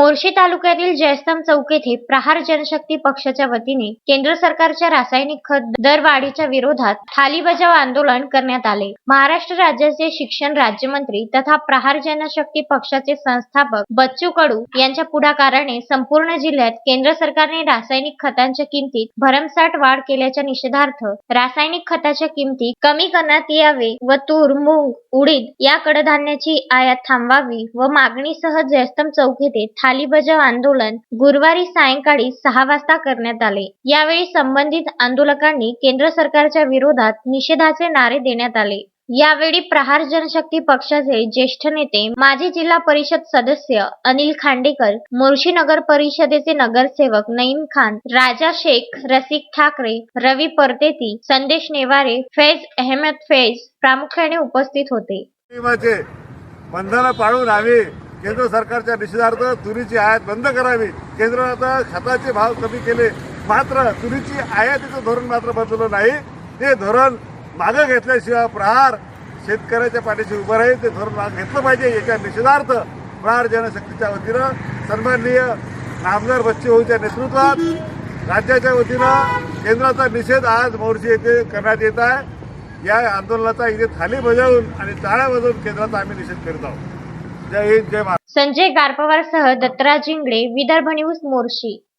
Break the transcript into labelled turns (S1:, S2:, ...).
S1: मोर्शी तालुक्यातील जयस्तंभ चौक येथे प्रहार जनशक्ती पक्षाच्या वतीने केंद्र सरकारच्या रासायनिक खत दरवाढीच्या विरोधात थाली बजाव आंदोलन करण्यात आले. महाराष्ट्र राज्याचे शिक्षण राज्यमंत्री तथा प्रहार जनशक्ती पक्षाचे संस्थापक बच्चू कडू यांच्या पुढाकाराने संपूर्ण जिल्ह्यात केंद्र सरकारने रासायनिक खतांच्या किमतीत भरमसाठ वाढ केल्याच्या निषेधार्थ रासायनिक खताच्या किमती कमी करण्यात यावे व तूर मूग उडीद या कडधान्याची आयात थांबवावी व मागणीसह जयस्तंभ चौक येथे खाली बजाव आंदोलन गुरुवारी सायंकाळी सहा वाजता करण्यात आले. यावेळी संबंधित आंदोलकांनी केंद्र सरकारच्या विरोधात निषेधाचे नारे देण्यात आले. यावेळी प्रहार जनशक्ती पक्षाचे ज्येष्ठ नेते माजी जिल्हा परिषद सदस्य अनिल खांडेकर मोर्शी नगर परिषदेचे नगरसेवक नईम खान राजा शेख रसिक ठाकरे रवी परतेती संदेश नेवारे फैज अहमद फैज प्रामुख्याने उपस्थित होते.
S2: बंधन पाळून आम्ही केंद्र सरकारच्या निषेधार्थ तुरीची आयात बंद करावी. केंद्रानं खताचे भाव कमी केले. मात्र तुरीची आयातीचं धोरण मात्र बदललं नाही. ते धोरण मागं घेतल्याशिवाय प्रहार शेतकऱ्याच्या पाठीशी उभं राहील. ते धोरण मागं घेतलं पाहिजे. याच्या निषेधार्थ प्रहार जनशक्तीच्या वतीनं सन्माननीय नामदार बच्चूभाऊच्या नेतृत्वात राज्याच्या वतीनं केंद्राचा निषेध आज मोर्शी येथे करण्यात येत आहे. या आंदोलनाचा इथे थाली बजावून आणि टाळ्या बजावून केंद्राचा आम्ही निषेध करीत आहोत. जय हिंद जय महाराष्ट्र.
S1: संजय गारपवारसह दत्तराज इंगळे विदर्भ न्यूज मोर्शी.